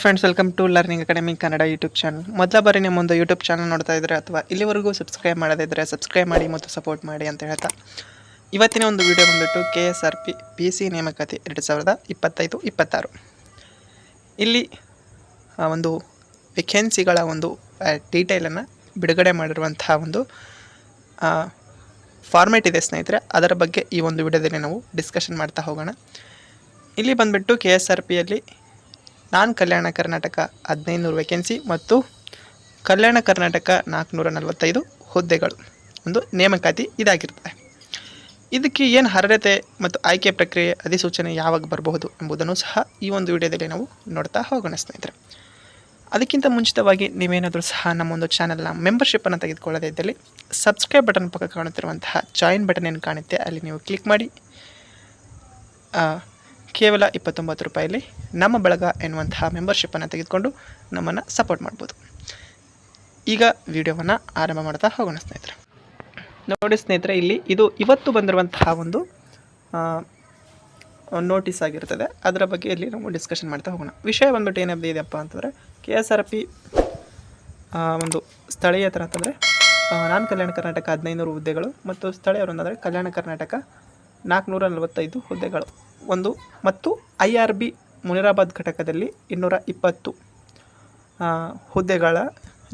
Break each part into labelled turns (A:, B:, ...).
A: Friends welcome to learning academy Kannada YouTube channel ಮೊದಲ ಬಾರಿ ನಿಮ್ಮೊಂದು ಯೂಟ್ಯೂಬ್ ಚಾನಲ್ ನೋಡ್ತಾ ಇದ್ದರೆ ಅಥವಾ ಇಲ್ಲಿವರೆಗೂ ಸಬ್ಸ್ಕ್ರೈಬ್ ಮಾಡದಿದ್ದರೆ ಸಬ್ಸ್ಕ್ರೈಬ್ ಮಾಡಿ ಮತ್ತು ಸಪೋರ್ಟ್ ಮಾಡಿ ಅಂತ ಹೇಳ್ತಾ. ಇವತ್ತಿನ ಒಂದು ವಿಡಿಯೋ ಬಂದುಬಿಟ್ಟು K S R P P C ನೇಮಕಾತಿ ಎರಡು ಸಾವಿರದ ಇಪ್ಪತ್ತೈದು, ಇಪ್ಪತ್ತಾರು. ಇಲ್ಲಿ ಒಂದು ವೆಕೆನ್ಸಿಗಳ ಒಂದು ಡೀಟೇಲನ್ನು ಬಿಡುಗಡೆ ಮಾಡಿರುವಂತಹ ಒಂದು ಫಾರ್ಮೇಟ್ ಇದೆ ಸ್ನೇಹಿತರೆ. ಅದರ ಬಗ್ಗೆ ಈ ಒಂದು ವಿಡಿಯೋದಲ್ಲಿ ನಾವು ಡಿಸ್ಕಷನ್ ಮಾಡ್ತಾ ಹೋಗೋಣ. ಇಲ್ಲಿ ಬಂದುಬಿಟ್ಟು ಕೆ ಎಸ್ ಆರ್ ಪಿಯಲ್ಲಿ ನಾನ್ ಕಲ್ಯಾಣ ಕರ್ನಾಟಕ ಹದಿನೈದು ನೂರು ವೇಕೆನ್ಸಿ ಮತ್ತು ಕಲ್ಯಾಣ ಕರ್ನಾಟಕ ನಾಲ್ಕುನೂರ ನಲವತ್ತೈದು ಹುದ್ದೆಗಳು. ಒಂದು ನೇಮಕಾತಿ ಇದಾಗಿರ್ತದೆ. ಇದಕ್ಕೆ ಏನು ಅರ್ಹತೆ ಮತ್ತು ಆಯ್ಕೆ ಪ್ರಕ್ರಿಯೆ ಅಧಿಸೂಚನೆ ಯಾವಾಗ ಬರಬಹುದು ಎಂಬುದನ್ನು ಸಹ ಈ ಒಂದು ವಿಡಿಯೋದಲ್ಲಿ ನಾವು ನೋಡ್ತಾ ಹೋಗೋಣ ಸ್ನೇಹಿತರೆ. ಅದಕ್ಕಿಂತ ಮುಂಚಿತವಾಗಿ ನೀವೇನಾದರೂ ಸಹ ನಮ್ಮ ಒಂದು ಚಾನಲ್ನ ಮೆಂಬರ್ಶಿಪ್ಪನ್ನು ತೆಗೆದುಕೊಳ್ಳದೇ ಇದ್ದಲ್ಲಿ ಸಬ್ಸ್ಕ್ರೈಬ್ ಬಟನ್ ಪಕ್ಕ ಕಾಣುತ್ತಿರುವಂತಹ ಜಾಯಿನ್ ಬಟನ್ ಏನು ಕಾಣುತ್ತೆ. ಅಲ್ಲಿ ನೀವು ಕ್ಲಿಕ್ ಮಾಡಿ ಕೇವಲ ಇಪ್ಪತ್ತೊಂಬತ್ತು ರೂಪಾಯಲ್ಲಿ ನಮ್ಮ ಬಳಗ ಎನ್ನುವಂತಹ ಮೆಂಬರ್ಶಿಪ್ಪನ್ನು ತೆಗೆದುಕೊಂಡು ನಮ್ಮನ್ನು ಸಪೋರ್ಟ್ ಮಾಡ್ಬೋದು. ಈಗ ವಿಡಿಯೋವನ್ನು ಆರಂಭ ಮಾಡ್ತಾ ಹೋಗೋಣ ಸ್ನೇಹಿತರೆ. ನೋಡಿ ಸ್ನೇಹಿತರೆ, ಇಲ್ಲಿ ಇದು ಇವತ್ತು ಬಂದಿರುವಂತಹ ಒಂದು ನೋಟಿಸ್ ಆಗಿರ್ತದೆ. ಅದರ ಬಗ್ಗೆ ಇಲ್ಲಿ ನಾವು ಡಿಸ್ಕಷನ್ ಮಾಡ್ತಾ ಹೋಗೋಣ. ವಿಷಯ ಬಂದ್ಬಿಟ್ಟು ಏನಾದ್ರು ಇದೆಯಪ್ಪ ಅಂತಂದರೆ ಕೆ ಎಸ್ ಆರ್ ಪಿ ಒಂದು ಸ್ಥಳೀಯ ಥರ ಅಂತಂದರೆ ನಾನ್ ಕಲ್ಯಾಣ ಕರ್ನಾಟಕ ಹದಿನೈನೂರು ಹುದ್ದೆಗಳು ಮತ್ತು ಸ್ಥಳೀಯರು ಅಂತಂದರೆ ಕಲ್ಯಾಣ ಕರ್ನಾಟಕ ನಾಲ್ಕುನೂರ ನಲವತ್ತೈದು ಹುದ್ದೆಗಳು. ಒಂದು ಮತ್ತು ಐ ಆರ್ ಬಿ ಮುನಿರಾಬಾದ್ ಘಟಕದಲ್ಲಿ ಇನ್ನೂರ ಇಪ್ಪತ್ತು ಹುದ್ದೆಗಳ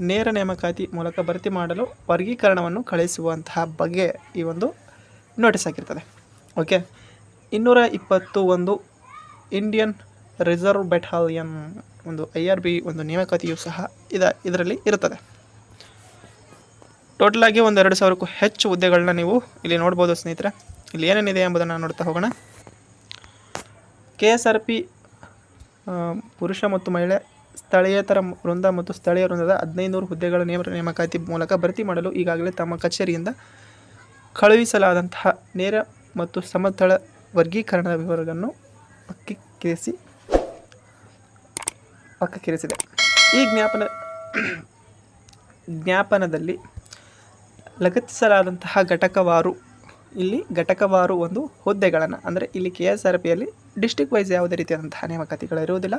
A: ನೇರ ನೇಮಕಾತಿ ಮೂಲಕ ಭರ್ತಿ ಮಾಡಲು ವರ್ಗೀಕರಣವನ್ನು ಕಳಿಸುವಂತಹ ಬಗ್ಗೆ ಈ ಒಂದು ನೋಟಿಸ್ ಆಗಿರ್ತದೆ ಓಕೆ? ಇನ್ನೂರ ಇಪ್ಪತ್ತು ಒಂದು ಇಂಡಿಯನ್ ರಿಸರ್ವ್ ಬೆಟಾಲಿಯನ್ ಒಂದು ಐ ಆರ್ ಬಿ ಒಂದು ನೇಮಕಾತಿಯು ಸಹ ಇದ, ಇದರಲ್ಲಿ ಇರುತ್ತದೆ. ಟೋಟಲಾಗಿ ಒಂದು ಎರಡು ಸಾವಿರಕ್ಕೂ ಹೆಚ್ಚು ಹುದ್ದೆಗಳನ್ನ ನೀವು ಇಲ್ಲಿ ನೋಡ್ಬೋದು ಸ್ನೇಹಿತರೆ. ಇಲ್ಲಿ ಏನೇನಿದೆ ಎಂಬುದನ್ನು ನೋಡ್ತಾ ಹೋಗೋಣ. ಕೆ ಎಸ್ ಆರ್ ಪಿ ಪುರುಷ ಮತ್ತು ಮಹಿಳೆ, ಸ್ಥಳೀಯತರ ವೃಂದ ಮತ್ತು ಸ್ಥಳೀಯ ವೃಂದದ ಹದಿನೈದುನೂರು ಹುದ್ದೆಗಳ ನೇಮ ನೇಮಕಾತಿ ಮೂಲಕ ಭರ್ತಿ ಮಾಡಲು ಈಗಾಗಲೇ ತಮ್ಮ ಕಚೇರಿಯಿಂದ ಕಳುಹಿಸಲಾದಂತಹ ನೇರ ಮತ್ತು ಸಮತಳ ವರ್ಗೀಕರಣದ ವಿವರಗಳನ್ನು ಪಕ್ಕಕ್ಕಿರಿಸಿ, ಪಕ್ಕಕ್ಕಿರಿಸಿದೆ. ಈ ಜ್ಞಾಪನ, ಜ್ಞಾಪನದಲ್ಲಿ ಲಗತ್ತಿಸಲಾದಂತಹ ಘಟಕವಾರು ಇಲ್ಲಿ ಘಟಕವಾರು ಒಂದು ಹುದ್ದೆಗಳನ್ನು, ಅಂದರೆ ಇಲ್ಲಿ ಕೆ ಎಸ್ ಆರ್ ಪಿಯಲ್ಲಿ ಡಿಸ್ಟಿಕ್ ವೈಸ್ ಯಾವುದೇ ರೀತಿಯಾದಂತಹ ನೇಮಕಾತಿಗಳು ಇರುವುದಿಲ್ಲ.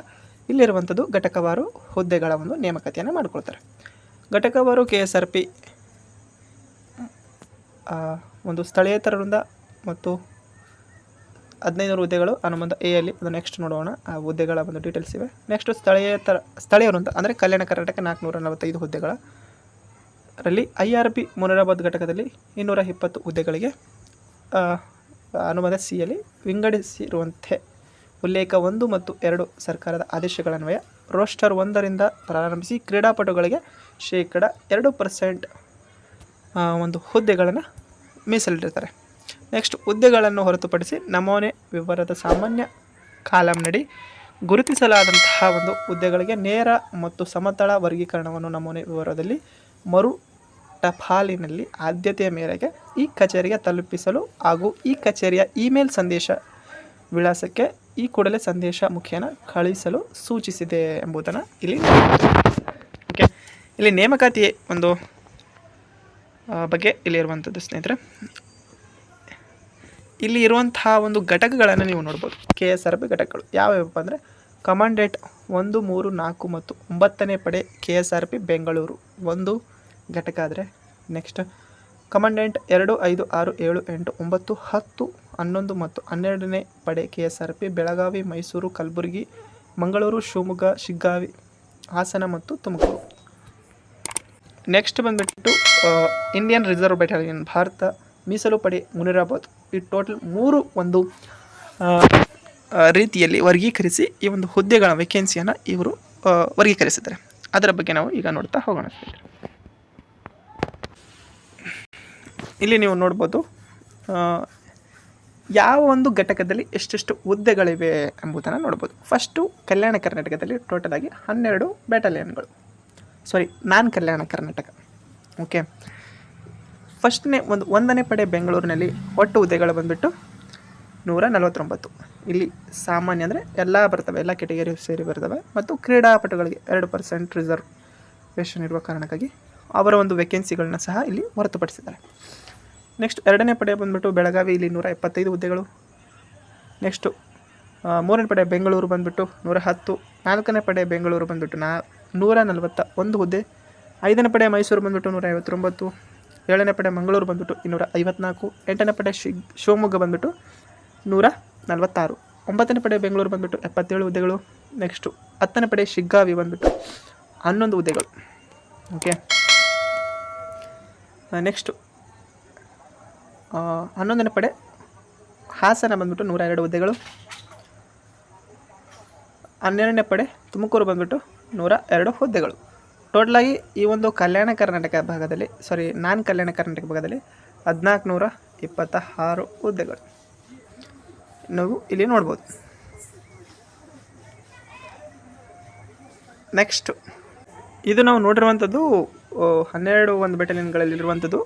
A: ಇಲ್ಲಿರುವಂಥದ್ದು ಘಟಕವಾರು ಹುದ್ದೆಗಳ ಒಂದು ನೇಮಕಾತಿಯನ್ನು ಮಾಡಿಕೊಳ್ತಾರೆ. ಘಟಕವಾರು ಕೆ ಎಸ್ ಆರ್ ಪಿ ಒಂದು ಸ್ಥಳೀಯೇತರ ವೃಂದ ಮತ್ತು ಹದಿನೈದು ಹುದ್ದೆಗಳು ಅನುಬಂಧ ಎ ಅಲ್ಲಿ ಅದು ನೆಕ್ಸ್ಟ್ ನೋಡೋಣ. ಆ ಹುದ್ದೆಗಳ ಒಂದು ಡೀಟೇಲ್ಸ್ ಇವೆ. ನೆಕ್ಸ್ಟ್ ಸ್ಥಳೀಯತರ ಸ್ಥಳೀಯ ವೃಂದ ಅಂದರೆ ಕಲ್ಯಾಣ ಕರ್ನಾಟಕ ನಾಲ್ಕುನೂರ ನಲವತ್ತೈದು ಹುದ್ದೆಗಳ ರಲ್ಲಿ ಐ ಆರ್ ಪಿ ಮುನರಾಬಾದ್ ಘಟಕದಲ್ಲಿ ಇನ್ನೂರ ಇಪ್ಪತ್ತು ಹುದ್ದೆಗಳಿಗೆ ಅನುಬಂಧ ಸಿಯಲ್ಲಿ ವಿಂಗಡಿಸಿರುವಂತೆ ಉಲ್ಲೇಖ ಒಂದು ಮತ್ತು ಎರಡು ಸರ್ಕಾರದ ಆದೇಶಗಳನ್ವಯ ರೋಸ್ಟರ್ ಒಂದರಿಂದ ಪ್ರಾರಂಭಿಸಿ ಕ್ರೀಡಾಪಟುಗಳಿಗೆ ಶೇಕಡ ಎರಡು ಪರ್ಸೆಂಟ್ ಒಂದು ಹುದ್ದೆಗಳನ್ನು ಮೀಸಲಿಟ್ಟಿರ್ತಾರೆ. ನೆಕ್ಸ್ಟ್ ಹುದ್ದೆಗಳನ್ನು ಹೊರತುಪಡಿಸಿ ನಮೂನೆ ವಿವರದ ಸಾಮಾನ್ಯ ಕಾಲಂನಡಿ ಗುರುತಿಸಲಾದಂತಹ ಒಂದು ಹುದ್ದೆಗಳಿಗೆ ನೇರ ಮತ್ತು ಸಮತಳ ವರ್ಗೀಕರಣವನ್ನು ನಮೂನೆ ವಿವರದಲ್ಲಿ ಮರು ಟಪಾಲಿನಲ್ಲಿ ಆದ್ಯತೆಯ ಮೇರೆಗೆ ಈ ಕಚೇರಿಗೆ ತಲುಪಿಸಲು ಹಾಗೂ ಈ ಕಚೇರಿಯ ಇಮೇಲ್ ಸಂದೇಶ ವಿಳಾಸಕ್ಕೆ ಈ ಕೂಡಲೇ ಸಂದೇಶ ಮುಖೇನ ಕಳುಹಿಸಲು ಸೂಚಿಸಿದೆ ಎಂಬುದನ್ನು ಇಲ್ಲಿ ಓಕೆ ಇಲ್ಲಿ ನೇಮಕಾತಿ ಒಂದು ಬಗ್ಗೆ ಇಲ್ಲಿ ಇರುವಂಥದ್ದು ಸ್ನೇಹಿತರೆ. ಇಲ್ಲಿ ಇರುವಂತಹ ಒಂದು ಘಟಕಗಳನ್ನು ನೀವು ನೋಡ್ಬೋದು ಕೆ ಎಸ್ ಆರ್ ಪಿ ಘಟಕಗಳು. ಯಾವ್ಯಾವಪ್ಪ ಅಂದರೆ ಕಮಾಂಡೇಟ್ ಒಂದು, ಮೂರು, ನಾಲ್ಕು ಮತ್ತು ಒಂಬತ್ತನೇ ಪಡೆ K S R P Bengaluru. ಒಂದು ಘಟಕ ಆದರೆ ನೆಕ್ಸ್ಟ್ ಕಮಾಂಡೆಂಟ್ ಎರಡು, ಐದು, ಆರು, ಏಳು, ಎಂಟು, ಒಂಬತ್ತು, ಹತ್ತು, ಹನ್ನೊಂದು ಮತ್ತು ಹನ್ನೆರಡನೇ ಪಡೆ K S R P Belagavi, Mysuru, Kalaburagi, Mangaluru, Shivamogga, Shiggavi, Hassan ಮತ್ತು ತುಮಕೂರು. ನೆಕ್ಸ್ಟ್ ಬಂದುಬಿಟ್ಟು ಇಂಡಿಯನ್ ರಿಸರ್ವ್ ಬೆಟಾಲಿಯನ್ ಭಾರತ ಮೀಸಲು ಪಡೆ ಮುನಿರಾಬಾದ್. ಈ ಟೋಟಲ್ ಮೂರು ಒಂದು ರೀತಿಯಲ್ಲಿ ವರ್ಗೀಕರಿಸಿ ಈ ಒಂದು ಹುದ್ದೆಗಳ ವೇಕೆನ್ಸಿಯನ್ನು ಇವರು ವರ್ಗೀಕರಿಸಿದ್ದಾರೆ. ಅದರ ಬಗ್ಗೆ ನಾವು ಈಗ ನೋಡ್ತಾ ಹೋಗೋಣ ಸ್ನೇಹಿತರೆ. ಇಲ್ಲಿ ನೀವು ನೋಡ್ಬೋದು ಯಾವ ಒಂದು ಘಟಕದಲ್ಲಿ ಎಷ್ಟೆಷ್ಟು ಹುದ್ದೆಗಳಿವೆ ಎಂಬುದನ್ನು ನೋಡ್ಬೋದು. ಫಸ್ಟು ಕಲ್ಯಾಣ ಕರ್ನಾಟಕದಲ್ಲಿ ಟೋಟಲಾಗಿ ಹನ್ನೆರಡು ಬ್ಯಾಟಲಿಯನ್ಗಳು ಸಾರಿ ನಾನ್ ಕಲ್ಯಾಣ ಕರ್ನಾಟಕ. ಓಕೆ ಫಸ್ಟ್ನೇ ಒಂದು, ಒಂದನೇ ಪಡೆ ಬೆಂಗಳೂರಿನಲ್ಲಿ ಒಟ್ಟು ಹುದ್ದೆಗಳು ಬಂದುಬಿಟ್ಟು ನೂರ ನಲವತ್ತೊಂಬತ್ತು. ಇಲ್ಲಿ ಸಾಮಾನ್ಯ ಅಂದರೆ ಎಲ್ಲ ಬರ್ತವೆ, ಎಲ್ಲ ಕೆಟಗರಿ ಸೇರಿ ಬರ್ತವೆ ಮತ್ತು ಕ್ರೀಡಾಪಟುಗಳಿಗೆ ಎರಡು ಪರ್ಸೆಂಟ್ ರಿಸರ್ವೇಷನ್ ಇರುವ ಕಾರಣಕ್ಕಾಗಿ ಅವರ ಒಂದು ವೇಕೆನ್ಸಿಗಳನ್ನ ಸಹ ಇಲ್ಲಿ ಹೊರತುಪಡಿಸಿದ್ದಾರೆ. ನೆಕ್ಸ್ಟ್ ಎರಡನೇ ಪಡೆ ಬಂದುಬಿಟ್ಟು ಬೆಳಗಾವಿ, ಇಲ್ಲಿ ನೂರ ಎಪ್ಪತ್ತೈದು ಹುದ್ದೆಗಳು. ನೆಕ್ಸ್ಟು ಮೂರನೇ ಪಡೆ ಬೆಂಗಳೂರು ಬಂದುಬಿಟ್ಟು ನೂರ ಹತ್ತು. ನಾಲ್ಕನೇ ಪಡೆ ಬೆಂಗಳೂರು ಬಂದುಬಿಟ್ಟು ನಾ, ನೂರ ನಲವತ್ತ ಒಂದು ಹುದ್ದೆ. ಐದನೇ ಪಡೆ ಮೈಸೂರು ಬಂದುಬಿಟ್ಟು ನೂರ ಐವತ್ತೊಂಬತ್ತು. ಏಳನೇ ಪಡೆ ಮಂಗಳೂರು ಬಂದುಬಿಟ್ಟು ಇನ್ನೂರ ಐವತ್ನಾಲ್ಕು. ಎಂಟನೇ ಪಡೆ ಶಿ, ಶಿವಮೊಗ್ಗ ಬಂದುಬಿಟ್ಟು ನೂರ ನಲವತ್ತಾರು. ಒಂಬತ್ತನೇ ಪಡೆ ಬೆಂಗಳೂರು ಬಂದುಬಿಟ್ಟು ಎಪ್ಪತ್ತೇಳು ಹುದ್ದೆಗಳು. ನೆಕ್ಸ್ಟು ಹತ್ತನೇ ಪಡೆ ಶಿಗ್ಗಾವಿ ಬಂದುಬಿಟ್ಟು ಹನ್ನೊಂದು ಹುದ್ದೆಗಳು. ಓಕೆ ನೆಕ್ಸ್ಟು ಹನ್ನೊಂದನೇ ಪಡೆ. ಹಾಸನ ಬಂದ್ಬಿಟ್ಟು ನೂರ ಎರಡು ಹುದ್ದೆಗಳು. ಹನ್ನೆರಡನೇ ಪಡೆ ತುಮಕೂರು ಬಂದ್ಬಿಟ್ಟು ನೂರ ಎರಡು ಹುದ್ದೆಗಳು ಟೋಟಲಾಗಿ ಈ ಒಂದು ಕಲ್ಯಾಣ ಕರ್ನಾಟಕ ಭಾಗದಲ್ಲಿ ಸಾರಿ ನಾನ್ ಕಲ್ಯಾಣ ಕರ್ನಾಟಕ ಭಾಗದಲ್ಲಿ ಹದಿನಾಲ್ಕು ನೂರ ಇಪ್ಪತ್ತ ಆರು ಹುದ್ದೆಗಳು. ನಾವು ಇಲ್ಲಿ ನೋಡ್ಬೋದು. ನೆಕ್ಸ್ಟು ಇದು ನಾವು ನೋಡಿರುವಂಥದ್ದು ಹನ್ನೆರಡು ಒಂದು ಬೆಟಾಲಿಯನ್ಗಳಲ್ಲಿರುವಂಥದ್ದು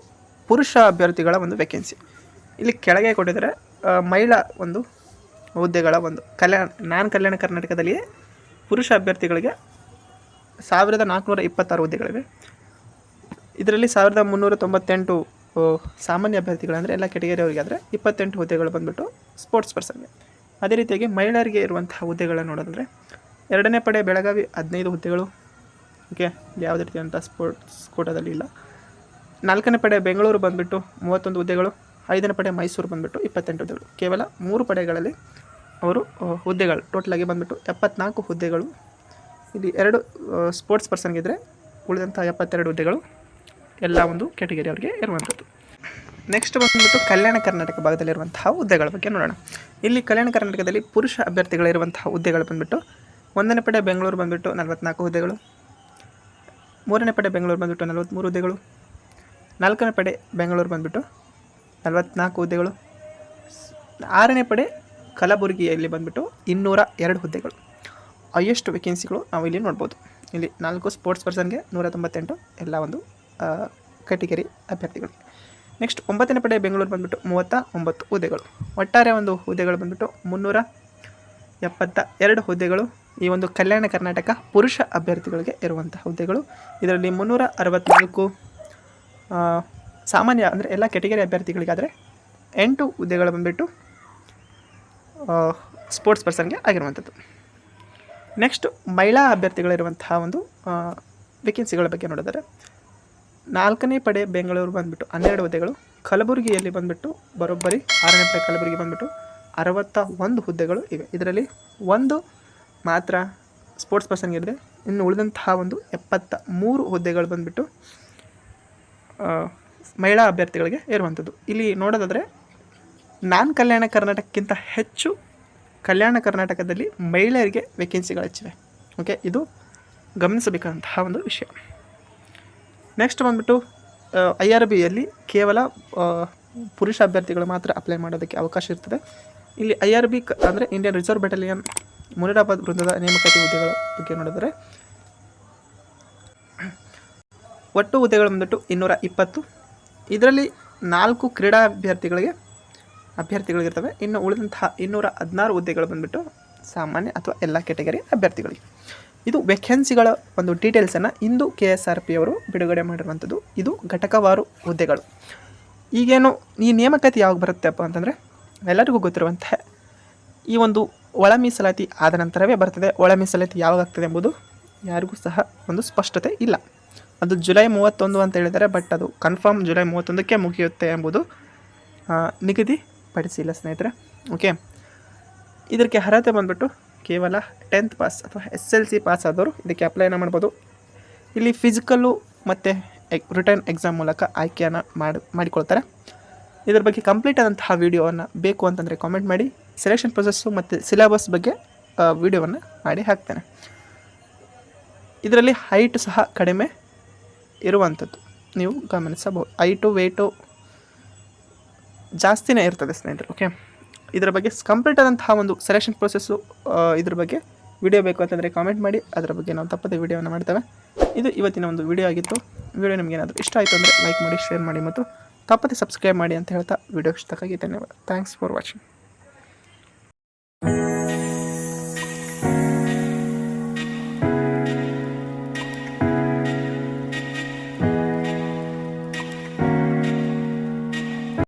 A: ಪುರುಷ ಅಭ್ಯರ್ಥಿಗಳ ಒಂದು ವೇಕೆನ್ಸಿ ಇಲ್ಲಿ ಕೆಳಗೆ ಕೊಟ್ಟಿದ್ದಾರೆ ಮಹಿಳಾ ಒಂದು ಹುದ್ದೆಗಳ ಒಂದು ಕಲ್ಯಾಣ, ನಾನ್ ಕಲ್ಯಾಣ ಕರ್ನಾಟಕದಲ್ಲಿಯೇ ಪುರುಷ ಅಭ್ಯರ್ಥಿಗಳಿಗೆ ಸಾವಿರದ ನಾಲ್ಕುನೂರ ಇಪ್ಪತ್ತಾರು ಹುದ್ದೆಗಳಿವೆ. ಇದರಲ್ಲಿ ಸಾವಿರದ ಮುನ್ನೂರ ತೊಂಬತ್ತೆಂಟು ಸಾಮಾನ್ಯ ಅಭ್ಯರ್ಥಿಗಳಂದರೆ ಎಲ್ಲ ಎಲ್ಲ ಕೆಟಗರಿಯವರಿಗೆ ಆದರೆ ಇಪ್ಪತ್ತೆಂಟು ಹುದ್ದೆಗಳು ಬಂದ್ಬಿಟ್ಟು ಸ್ಪೋರ್ಟ್ಸ್ ಪರ್ಸನ್ಗೆ ಅದೇ ರೀತಿಯಾಗಿ ಮಹಿಳೆಯರಿಗೆ ಇರುವಂತಹ ಹುದ್ದೆಗಳನ್ನು ನೋಡೋದಾದರೆ, ಎರಡನೇ ಪಡೆ ಬೆಳಗಾವಿ ಹದಿನೈದು ಹುದ್ದೆಗಳು. ಓಕೆ ಯಾವುದೇ ರೀತಿಯಾದಂಥ ಸ್ಪೋರ್ಟ್ಸ್ ಕೋಟಾದಲ್ಲಿ ಇಲ್ಲ. ನಾಲ್ಕನೇ ಪಡೆ ಬೆಂಗಳೂರು ಬಂದುಬಿಟ್ಟು ಮೂವತ್ತೊಂದು ಹುದ್ದೆಗಳು, ಐದನೇ ಪಡೆ ಮೈಸೂರು ಬಂದುಬಿಟ್ಟು ಇಪ್ಪತ್ತೆಂಟು ಹುದ್ದೆಗಳು. ಕೇವಲ ಮೂರು ಪಡೆಗಳಲ್ಲಿ ಅವರು ಹುದ್ದೆಗಳು ಟೋಟಲಾಗಿ ಬಂದುಬಿಟ್ಟು ಎಪ್ಪತ್ನಾಲ್ಕು ಹುದ್ದೆಗಳು. ಇಲ್ಲಿ ಎರಡು ಸ್ಪೋರ್ಟ್ಸ್ ಪರ್ಸನ್ಗಿದ್ರೆ ಉಳಿದಂಥ ಎಪ್ಪತ್ತೆರಡು ಹುದ್ದೆಗಳು ಎಲ್ಲ ಒಂದು ಕ್ಯಾಟಗರಿ ಅವರಿಗೆ ಇರುವಂಥದ್ದು. ನೆಕ್ಸ್ಟ್ ಬಂದುಬಿಟ್ಟು ಕಲ್ಯಾಣ ಕರ್ನಾಟಕ ಭಾಗದಲ್ಲಿರುವಂತಹ ಹುದ್ದೆಗಳ ಬಗ್ಗೆ ನೋಡೋಣ. ಇಲ್ಲಿ ಕಲ್ಯಾಣ ಕರ್ನಾಟಕದಲ್ಲಿ ಪುರುಷ ಅಭ್ಯರ್ಥಿಗಳಿರುವಂತಹ ಹುದ್ದೆಗಳು ಬಂದುಬಿಟ್ಟು ಒಂದನೇ ಪಡೆ ಬೆಂಗಳೂರು ಬಂದುಬಿಟ್ಟು ನಲವತ್ನಾಲ್ಕು ಹುದ್ದೆಗಳು, ಮೂರನೇ ಪಡೆ ಬೆಂಗಳೂರು ಬಂದುಬಿಟ್ಟು ನಲವತ್ತ್ಮೂರು ಹುದ್ದೆಗಳು ನಾಲ್ಕನೇ ಪಡೆ ಬೆಂಗಳೂರು ಬಂದುಬಿಟ್ಟು ನಲವತ್ನಾಲ್ಕು ಹುದ್ದೆಗಳು. ಆರನೇ ಪಡೆ ಕಲಬುರಗಿಯಲ್ಲಿ ಬಂದುಬಿಟ್ಟು ಇನ್ನೂರ ಎರಡು ಹುದ್ದೆಗಳು. ಹೈಯೆಸ್ಟ್ ವೇಕೆನ್ಸಿಗಳು ನಾವು ಇಲ್ಲಿ ನೋಡ್ಬೋದು. ಇಲ್ಲಿ ನಾಲ್ಕು ಸ್ಪೋರ್ಟ್ಸ್ ಪರ್ಸನ್ಗೆ ನೂರ ತೊಂಬತ್ತೆಂಟು ಎಲ್ಲ ಒಂದು ಕ್ಯಾಟಗರಿ ಅಭ್ಯರ್ಥಿಗಳು. ನೆಕ್ಸ್ಟ್ ಒಂಬತ್ತನೇ ಪಡೆ ಬೆಂಗಳೂರು ಬಂದುಬಿಟ್ಟು ಮೂವತ್ತ ಒಂಬತ್ತು ಹುದ್ದೆಗಳು. ಒಟ್ಟಾರೆ ಒಂದು ಹುದ್ದೆಗಳು ಬಂದುಬಿಟ್ಟು ಮುನ್ನೂರ ಎಪ್ಪತ್ತ ಎರಡು ಹುದ್ದೆಗಳು. ಈ ಒಂದು ಕಲ್ಯಾಣ ಕರ್ನಾಟಕ ಪುರುಷ ಅಭ್ಯರ್ಥಿಗಳಿಗೆ ಇರುವಂತಹ ಹುದ್ದೆಗಳು. ಇದರಲ್ಲಿ ಮುನ್ನೂರ ಅರವತ್ತ್ನಾಲ್ಕು ಸಾಮಾನ್ಯ ಅಂದರೆ ಎಲ್ಲ ಕೆಟಗರಿ ಅಭ್ಯರ್ಥಿಗಳಿಗಾದರೆ ಎಂಟು ಹುದ್ದೆಗಳು ಬಂದುಬಿಟ್ಟು ಸ್ಪೋರ್ಟ್ಸ್ ಪರ್ಸನ್ಗೆ ಆಗಿರುವಂಥದ್ದು. ನೆಕ್ಸ್ಟ್ ಮಹಿಳಾ ಅಭ್ಯರ್ಥಿಗಳಿರುವಂತಹ ಒಂದು ವೇಕೆನ್ಸಿಗಳ ಬಗ್ಗೆ ನೋಡಿದರೆ, ನಾಲ್ಕನೇ ಪಡೆ ಬೆಂಗಳೂರು ಬಂದುಬಿಟ್ಟು ಹನ್ನೆರಡು ಹುದ್ದೆಗಳು, ಕಲಬುರಗಿಯಲ್ಲಿ ಬಂದುಬಿಟ್ಟು ಬರೋಬ್ಬರಿ, ಆರನೇ ಪಡೆ ಕಲಬುರಗಿ ಬಂದುಬಿಟ್ಟು ಅರವತ್ತ ಒಂದು ಹುದ್ದೆಗಳು ಇವೆ. ಇದರಲ್ಲಿ ಒಂದು ಮಾತ್ರ ಸ್ಪೋರ್ಟ್ಸ್ ಪರ್ಸನ್ಗೆ ಇದೆ ಇನ್ನು ಉಳಿದಂತಹ ಒಂದು ಎಪ್ಪತ್ತ ಮೂರು ಹುದ್ದೆಗಳು ಬಂದುಬಿಟ್ಟು ಮಹಿಳಾ ಅಭ್ಯರ್ಥಿಗಳಿಗೆ ಇರುವಂಥದ್ದು. ಇಲ್ಲಿ ನೋಡೋದಾದರೆ, ನಾನ್ ಕಲ್ಯಾಣ ಕರ್ನಾಟಕಕ್ಕಿಂತ ಹೆಚ್ಚು ಕಲ್ಯಾಣ ಕರ್ನಾಟಕದಲ್ಲಿ ಮಹಿಳೆಯರಿಗೆ ವೇಕೆನ್ಸಿಗಳು ಹೆಚ್ಚಿವೆ. ಓಕೆ ಇದು ಗಮನಿಸಬೇಕಾದಂತಹ ಒಂದು ವಿಷಯ. ನೆಕ್ಸ್ಟ್ ಬಂದ್ಬಿಟ್ಟು ಐ ಆರ್ ಬಿಯಲ್ಲಿ ಕೇವಲ ಪುರುಷ ಅಭ್ಯರ್ಥಿಗಳು ಮಾತ್ರ ಅಪ್ಲೈ ಮಾಡೋದಕ್ಕೆ ಅವಕಾಶ ಇರ್ತದೆ. ಇಲ್ಲಿ ಐ ಆರ್ ಬಿ ಅಂದರೆ ಇಂಡಿಯನ್ ರಿಸರ್ವ್ ಬೆಟಾಲಿಯನ್ ಮುನಿರಾಬಾದ್ ವೃಂದದ ನೇಮಕಾತಿ ಹುದ್ದೆಗಳ ಬಗ್ಗೆ ನೋಡಿದರೆ ಒಟ್ಟು ಹುದ್ದೆಗಳು ಬಂದ್ಬಿಟ್ಟು ಇನ್ನೂರ ಇಪ್ಪತ್ತು. ಇದರಲ್ಲಿ ನಾಲ್ಕು ಕ್ರೀಡಾ ಅಭ್ಯರ್ಥಿಗಳಿಗೆ ಅಭ್ಯರ್ಥಿಗಳಿಗಿರ್ತವೆ ಇನ್ನು ಉಳಿದಂತಹ ಇನ್ನೂರ ಹದಿನಾರು ಹುದ್ದೆಗಳು ಬಂದುಬಿಟ್ಟು ಸಾಮಾನ್ಯ ಅಥವಾ ಎಲ್ಲ ಕೆಟಗರಿ ಅಭ್ಯರ್ಥಿಗಳಿಗೆ. ಇದು ವೇಕೆನ್ಸಿಗಳ ಒಂದು ಡೀಟೇಲ್ಸನ್ನು ಇಂದು ಕೆ ಎಸ್ ಆರ್ ಪಿ ಅವರು ಬಿಡುಗಡೆ ಮಾಡಿರುವಂಥದ್ದು ಇದು ಘಟಕವಾರು ಹುದ್ದೆಗಳು. ಈಗೇನು ಈ ನೇಮಕಾತಿ ಯಾವಾಗ ಬರುತ್ತೆಪ್ಪ ಅಂತಂದರೆ, ಎಲ್ಲರಿಗೂ ಗೊತ್ತಿರುವಂತಹ ಈ ಒಂದು ಒಳ ಮೀಸಲಾತಿ ಆದ ನಂತರವೇ ಬರ್ತದೆ. ಒಳ ಮೀಸಲಾತಿ ಯಾವಾಗ ಆಗ್ತದೆ ಎಂಬುದು ಯಾರಿಗೂ ಸಹ ಒಂದು ಸ್ಪಷ್ಟತೆ ಇಲ್ಲ. ಅದು ಜುಲೈ ಮೂವತ್ತೊಂದು ಅಂತ ಹೇಳಿದ್ದಾರೆ ಬಟ್ ಅದು ಕನ್ಫರ್ಮ್ ಜುಲೈ ಮೂವತ್ತೊಂದಕ್ಕೆ ಮುಗಿಯುತ್ತೆ ಎಂಬುದು ನಿಗದಿ ಪಡಿಸಿಲ್ಲ ಸ್ನೇಹಿತರೆ. ಓಕೆ ಇದಕ್ಕೆ ಅರ್ಹತೆ ಬಂದ್ಬಿಟ್ಟು ಕೇವಲ ಟೆಂತ್ ಪಾಸ್ ಅಥವಾ ಎಸ್ ಎಲ್ ಸಿ ಪಾಸ್ ಆದವರು ಇದಕ್ಕೆ ಅಪ್ಲೈನ ಮಾಡ್ಬೋದು. ಇಲ್ಲಿ ಫಿಸಿಕಲ್ಲು ಮತ್ತು ರಿಟರ್ನ್ ಎಕ್ಸಾಮ್ ಮೂಲಕ ಆಯ್ಕೆಯನ್ನು ಮಾಡಿ, ಮಾಡಿಕೊಳ್ತಾರೆ. ಇದರ ಬಗ್ಗೆ ಕಂಪ್ಲೀಟ್ ಆದಂತಹ ವೀಡಿಯೋವನ್ನು ಬೇಕು ಅಂತಂದರೆ ಕಾಮೆಂಟ್ ಮಾಡಿ ಸೆಲೆಕ್ಷನ್ ಪ್ರೊಸೆಸ್ಸು ಮತ್ತು ಸಿಲೆಬಸ್ ಬಗ್ಗೆ ವೀಡಿಯೋವನ್ನು ಮಾಡಿ ಹಾಕ್ತೇನೆ. ಇದರಲ್ಲಿ ಹೈಟ್ ಸಹ ಕಡಿಮೆ ಇರುವಂಥದ್ದು. ನೀವು ಗಮನಿಸಬಹುದು. ಟು ವೆಯ್ಟು ಜಾಸ್ತಿನೇ ಇರ್ತದೆ ಸ್ನೇಹಿತರು ಓಕೆ ಇದರ ಬಗ್ಗೆ ಕಂಪ್ಲೀಟ್ ಆದಂತಹ ಒಂದು ಸೆಲೆಕ್ಷನ್ ಪ್ರೊಸೆಸ್ಸು ಇದ್ರ ಬಗ್ಗೆ ವಿಡಿಯೋ ಬೇಕು ಅಂತಂದರೆ ಕಾಮೆಂಟ್ ಮಾಡಿ. ಅದರ ಬಗ್ಗೆ ನಾವು ತಪ್ಪದೆ ವಿಡಿಯೋನ ಮಾಡ್ತೇವೆ. ಇದು ಇವತ್ತಿನ ಒಂದು ವಿಡಿಯೋ ಆಗಿತ್ತು. ವಿಡಿಯೋ ನಿಮಗೆ ಏನಾದರೂ ಇಷ್ಟ ಆಯಿತು ಅಂದರೆ ಲೈಕ್ ಮಾಡಿ ಶೇರ್ ಮಾಡಿ ಮತ್ತು ತಪ್ಪದೆ ಸಬ್ಸ್ಕ್ರೈಬ್ ಮಾಡಿ ಅಂತ ಹೇಳ್ತಾ ವಿಡಿಯೋ ಇಷ್ಟಕ್ಕಾಗಿ ಧನ್ಯವಾದ. Thanks for watching